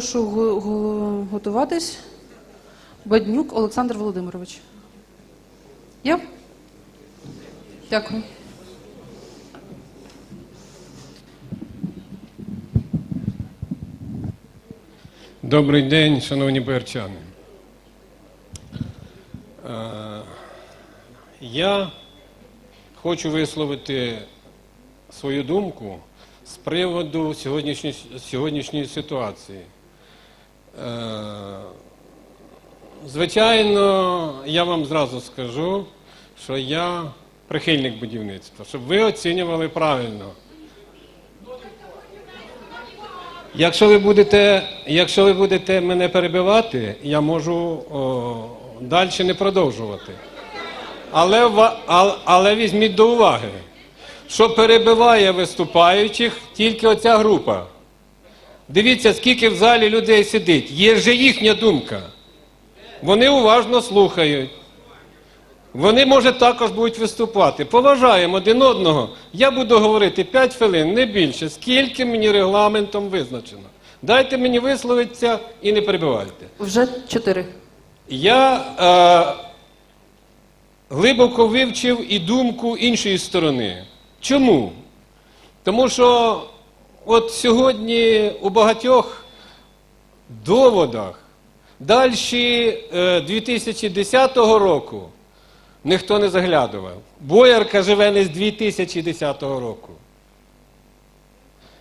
Прошу го- го- готуватись. Баднюк Олександр Володимирович. Є? Дякую. Добрий день, шановні боярчани. Е, Я хочу висловити свою думку з приводу сьогоднішньої, сьогоднішньої ситуації. Е, Звичайно, я вам зразу скажу, що я прихильник будівництва, щоб ви оцінювали правильно. Якщо ви будете, якщо ви будете мене перебивати, я можу далі не продовжувати. Але, але візьміть до уваги, що перебиває виступаючих тільки оця група. Дивіться, скільки в залі людей сидить. Є же їхня думка. Вони уважно слухають. Вони, може, також будуть виступати. Поважаємо один одного. Я буду говорити 5 хвилин, не більше. Скільки мені регламентом визначено. Дайте мені висловитися і не перебивайте. Вже чотири. Я е, глибоко вивчив і думку іншої сторони. Чому? Тому що от сьогодні у багатьох доводах далі е, 2010 року ніхто не заглядував. Боярка живе не з 2010 року.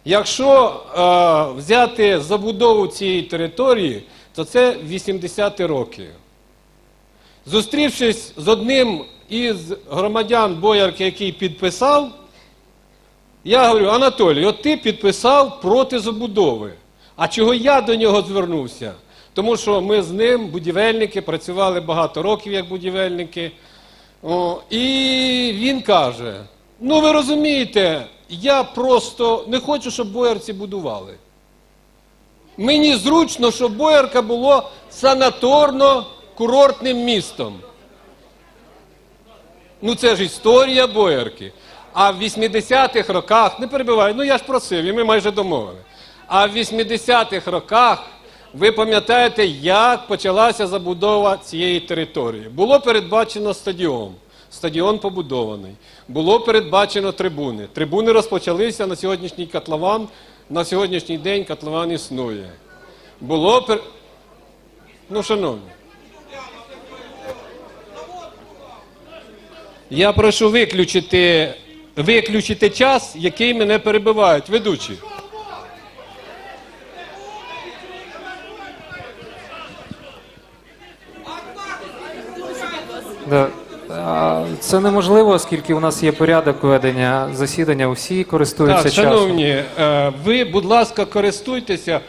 Якщо е, взяти забудову цієї території, то це 80-ті роки. Зустрівшись з одним із громадян Боярки, який підписав, я говорю, Анатолій, от ти підписав проти забудови. А чого я до нього звернувся? Тому що ми з ним, будівельники, працювали багато років як будівельники. О, і він каже: ну ви розумієте, я просто не хочу, щоб боярці будували. Мені зручно, щоб Боярка було санаторно-курортним містом. Ну це ж історія Боярки. А в 80-х роках, не перебивай, ну я ж просив, і ми майже домовили. А в 80-х роках ви пам'ятаєте, як почалася забудова цієї території. Було передбачено стадіон. Стадіон побудований. Було передбачено трибуни. Трибуни розпочалися на сьогоднішній котлован. На сьогоднішній день котлован існує. Було пер... Ну, шановні. Я прошу виключити, виключити час, який мене перебивають. Ведучі. Це неможливо, оскільки у нас є порядок ведення засідання, усі користуються Так, часом. шановні, е, ви, будь ласка, користуйтеся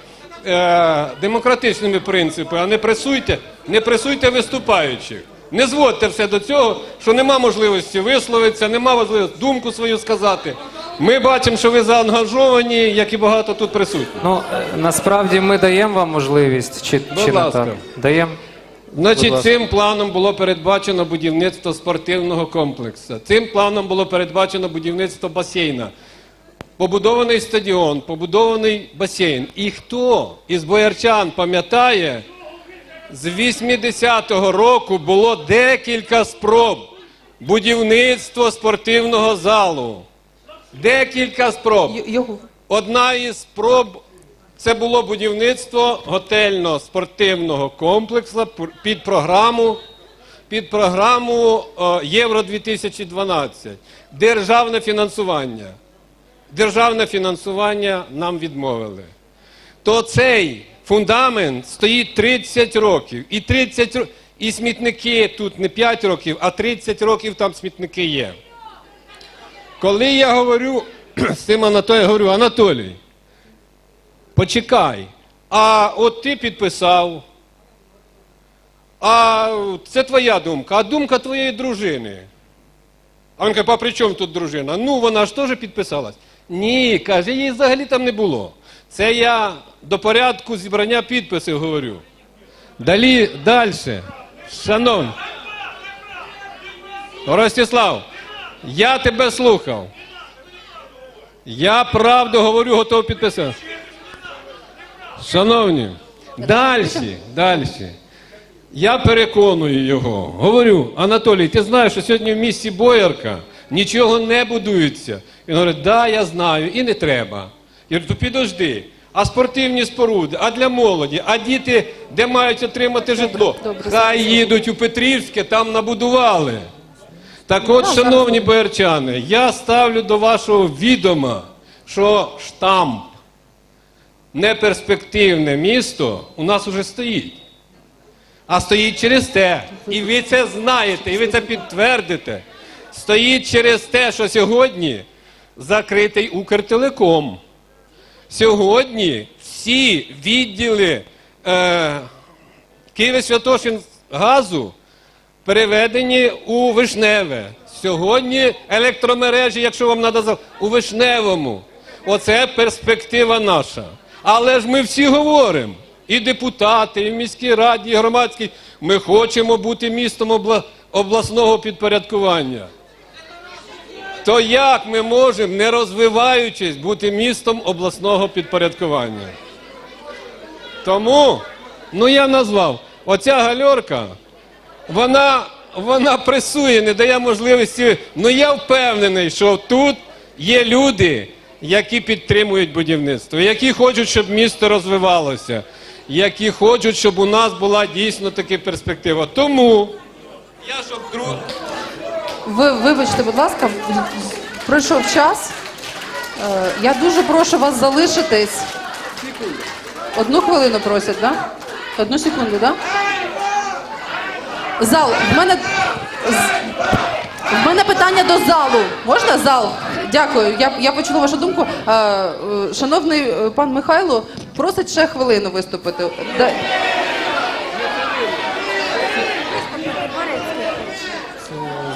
е, демократичними принципами, а не пресуйте, не пресуйте виступаючих. Не зводьте все до цього, що нема можливості висловитися, нема можливості думку свою сказати. Ми бачимо, що ви заангажовані, як і багато тут присутніх. Ну, е, насправді ми даємо вам можливість, чи, Будь чи не ласка. так? Даємо. Будь Значить, ласка. цим планом було передбачено будівництво спортивного комплексу. Цим планом було передбачено будівництво басейна. Побудований стадіон, побудований басейн. І хто із боярчан пам'ятає, з 80-го року було декілька спроб будівництва спортивного залу. Декілька спроб. Одна із спроб це було будівництво готельно-спортивного комплексу під програму, під програму е, Євро 2012. Державне фінансування. Державне фінансування нам відмовили. То цей фундамент стоїть 30 років. І 30 ро- і смітники тут не 5 років, а 30 років там смітники є. Коли я говорю з цим Анатолієм, говорю, Анатолій, почекай, а от ти підписав, а це твоя думка, а думка твоєї дружини. А він каже, а при чому тут дружина? Ну, вона ж теж підписалась. Ні, каже, її взагалі там не було. Це я до порядку зібрання підписів говорю. Далі, далі. Шановні. Ростислав, я тебе слухав. Я правду говорю, готов підписати. Шановні, далі, далі. Я переконую його. Говорю, Анатолій, ти знаєш, що сьогодні в місті Боярка нічого не будується. Він говорить, да, я знаю, і не треба. Говорю, то підожди. А спортивні споруди, а для молоді, а діти, де мають отримати житло? добре, Хай їдуть у Петрівське, там набудували. Так от, шановні боярчани, я ставлю до вашого відома, що штамп неперспективне місто у нас уже стоїть. А стоїть через те. І ви це знаєте, і ви це підтвердите. Стоїть через те, що сьогодні закритий Укртелеком. Сьогодні всі відділи е, Києва Святошин газу переведені у Вишневе. Сьогодні електромережі, якщо вам треба, у Вишневому. Оце перспектива наша. Але ж ми всі говоримо, і депутати, і в міській раді, і громадській, ми хочемо бути містом обла- обласного підпорядкування. То як ми можемо, не розвиваючись, бути містом обласного підпорядкування? Тому, ну я назвав, оця гальорка, вона, вона пресує, не дає можливості. Ну я впевнений, що тут є люди, які підтримують будівництво, які хочуть, щоб місто розвивалося, які хочуть, щоб у нас була дійсно така перспектива. Тому я щоб друг. Ви вибачте, будь ласка, пройшов час. Е, Я дуже прошу вас залишитись. Одну хвилину просять? Да? Одну секунду? Да? Зал, в мене в мене питання до залу. Можна зал? Дякую. Я, я почула вашу думку. Е, е, Шановний е, пан Михайло просить ще хвилину виступити. Да-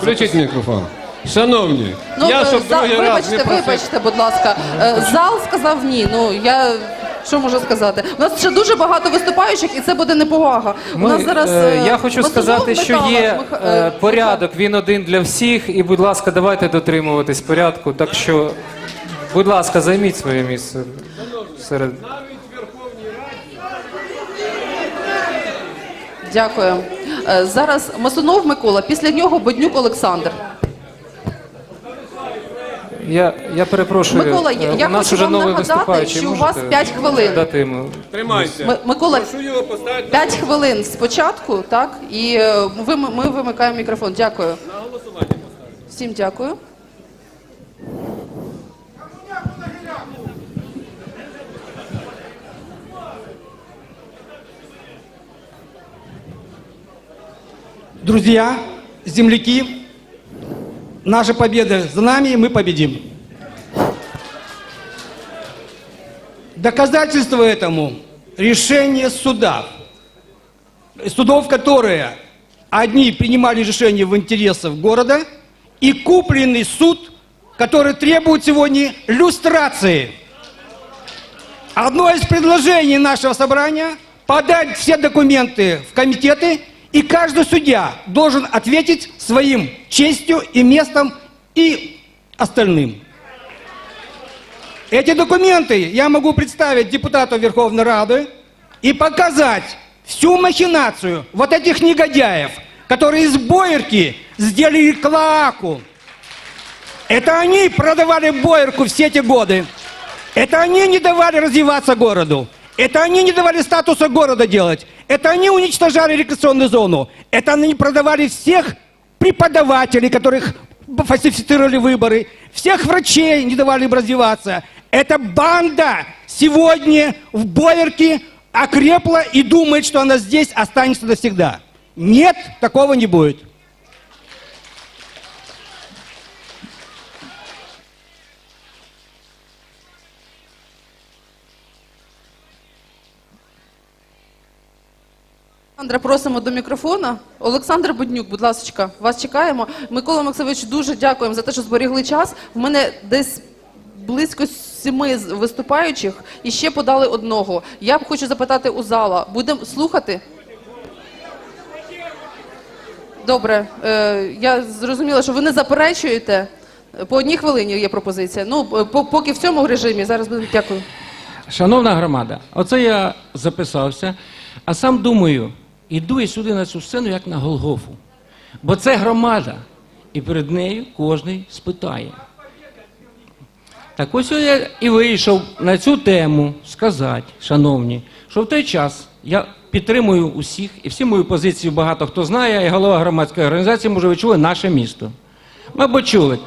Включіть мікрофон. Шановні, Ну, я е, щоб за- другий раз вибачте, не просив. вибачте, будь ласка. Е, Зал сказав ні. Ну я що можу сказати? У нас ще дуже багато виступаючих, і це буде неповага. У Ми, нас зараз е, е, я хочу сказати, що є е, е, порядок, він один для всіх, і, будь ласка, давайте дотримуватись порядку. Так що, будь ласка, займіть своє місце серед. Дякую. Е, Зараз Масунов Микола, після нього Боднюк Олександр. Я, я перепрошую, Микола, я- е, я нас хочу уже вам новий нагадати, що у вас п'ять хвилин. Дати йому. Тримайте. М- Микола, Прошу його поставити 5 хвилин спочатку, так? І е, ви, ми вимикаємо мікрофон. Дякую. На голосування поставити. Всім дякую. Друзья, земляки, наша победа за нами, и мы победим. Доказательство этому – решение суда. Судов, которые одни принимали решения в интересах города, и купленный суд, который требует сегодня люстрации. Одно из предложений нашего собрания – подать все документы в комитеты, и каждый судья должен ответить своим честью и местом и остальным. Эти документы я могу представить депутату Верховной Рады и показать всю махинацию вот этих негодяев, которые из Боярки сделали клоаку. Это они продавали Боярку все эти годы. Это они не давали развиваться городу. Это они не давали статуса города делать. Это они уничтожали рекреационную зону. Это они продавали всех преподавателей, которых фальсифицировали выборы, всех врачей не давали им развиваться. Эта банда сегодня в Боярке окрепла и думает, что она здесь останется навсегда. Нет, такого не будет. Олександра, просимо до мікрофона. Олександр Боднюк, будь ласка, вас чекаємо. Микола Максимович, дуже дякуємо за те, що зберігли час. В мене десь близько сіми виступаючих і ще подали одного. Я б хочу запитати у зала. Будемо слухати? Добре, е, я зрозуміла, що ви не заперечуєте. По одній хвилині є пропозиція. Ну, по- поки в цьому режимі. Зараз будемо. Дякую. Шановна громада, оце я записався, а сам думаю, іду сюди на цю сцену як на Голгофу. Бо це громада, і перед нею кожний спитає. Так ось я і вийшов на цю тему сказати, шановні, що в той час я підтримую усіх, і всі мою позицію багато хто знає, і голова громадської організації, може, ви чули наше місто. Мабуть, чули.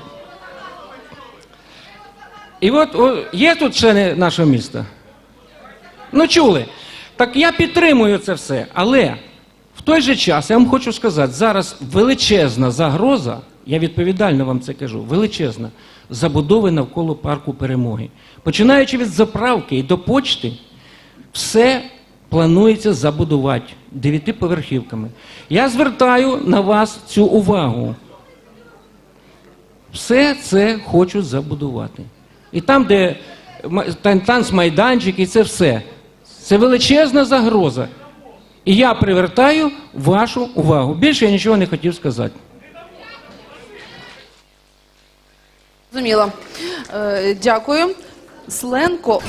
І от о, є тут члени нашого міста? Ну, чули. Так я підтримую це все. Але той же час я вам хочу сказати, зараз величезна загроза, я відповідально вам це кажу, величезна забудови навколо парку перемоги. Починаючи від заправки і до почти, все планується забудувати дев'ятиповерхівками. Я звертаю на вас цю увагу. Все це хочуть забудувати. І там, де ма- тан- танцмайданчик, і це все. Це величезна загроза. І я привертаю вашу увагу. Більше я нічого не хотів сказати. Зрозуміло. Е, дякую. Сленко.